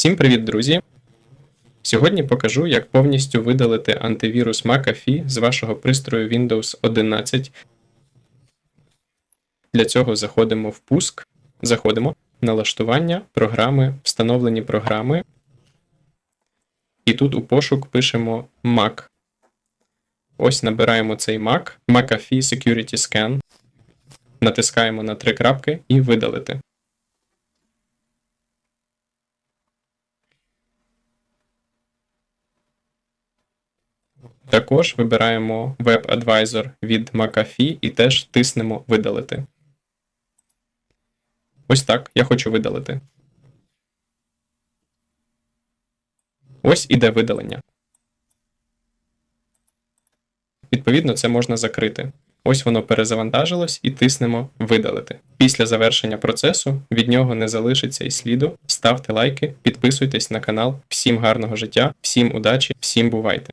Всім привіт, друзі! Сьогодні покажу, як повністю видалити антивірус McAfee з вашого пристрою Windows 11. Для цього заходимо в пуск, заходимо налаштування, програми, встановлені програми. І тут у пошук пишемо Mac. Ось набираємо цей Mac, McAfee Security Scan. Натискаємо на три крапки і видалити. Також вибираємо Web Advisor від McAfee і теж тиснемо видалити. Ось так я хочу видалити. Ось іде видалення. Відповідно, це можна закрити. Ось воно перезавантажилось і тиснемо видалити. Після завершення процесу від нього не залишиться і сліду. Ставте лайки, підписуйтесь на канал. Всім гарного життя, всім удачі, всім бувайте!